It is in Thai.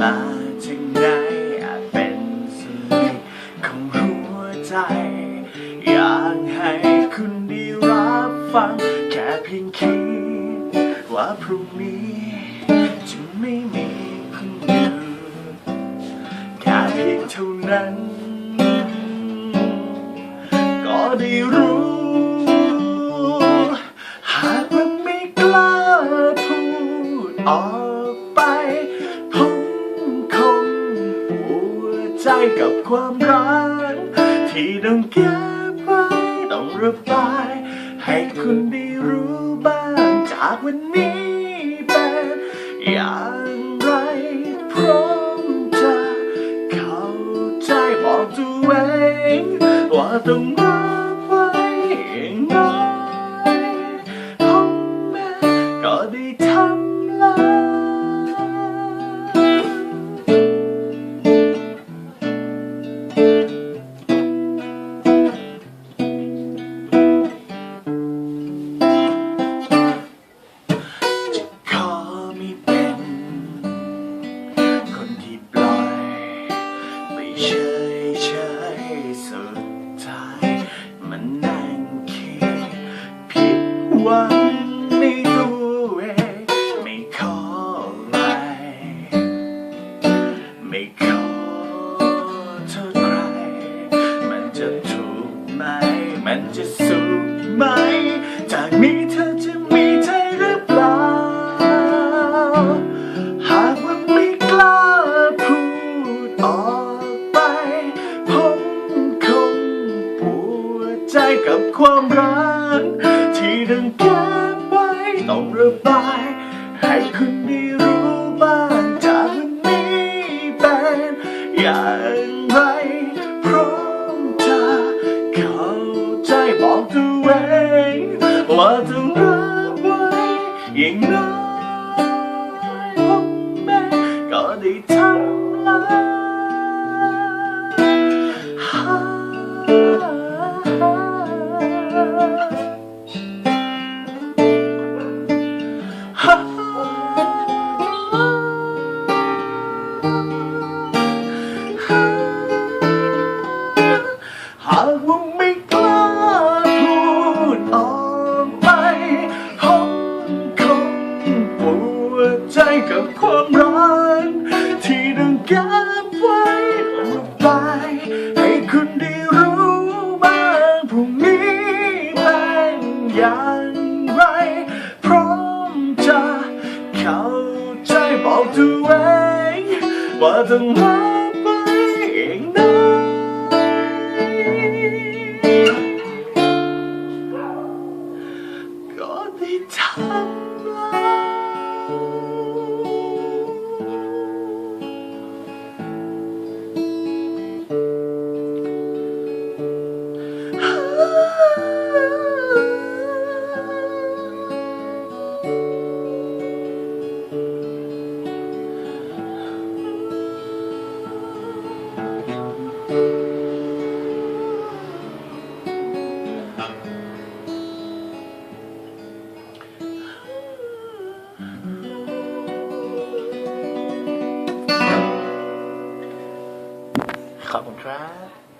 มาจากไหนอาจเป็นสิ่งของหัวใจ อยากให้คุณได้รับฟัง แค่เพียงคิด ว่าพรุ่งนี้จะไม่มีคุณอยู่แค่เพียงเท่านั้น ก็ได้รู้ หากว่าไม่กล้าพูดออก กับความรักที่ต้องเก็บไว้ต้องระบาย ให้คุณได้รู้บ้างจากวันนี้เป็นอย่างไรพร้อมจะเข้าใจบอกตัวเองว่าต้องรับไว้อย่างน้อ เฉยเฉยสุดท้ายมันนั่งคิดผิดหวังในตัวเองไม่ขออะไรไม่ขอโทษใคร มันจะถูกไหมมันจะ ใจกับความรัก ที่ดังเก็บไว้ต้องระบาย ให้คุณได้รู้บ้างจากวันนี้เป็นอย่างไรพร้อมจะเข้าใจบอกตัวเองว่าต้องรับไว้อย่างน้อยผมแม่ก็ได้ทำแล้ว กับความร้อนที่ดังเก็บไว้ระบายให้คุณได้รู้บ้างพรุ่งนี้เป็นอย่างไร พร้อมจะเข้าใจบอกตัวเองว่าต้องรับไป ขอบคุณครับ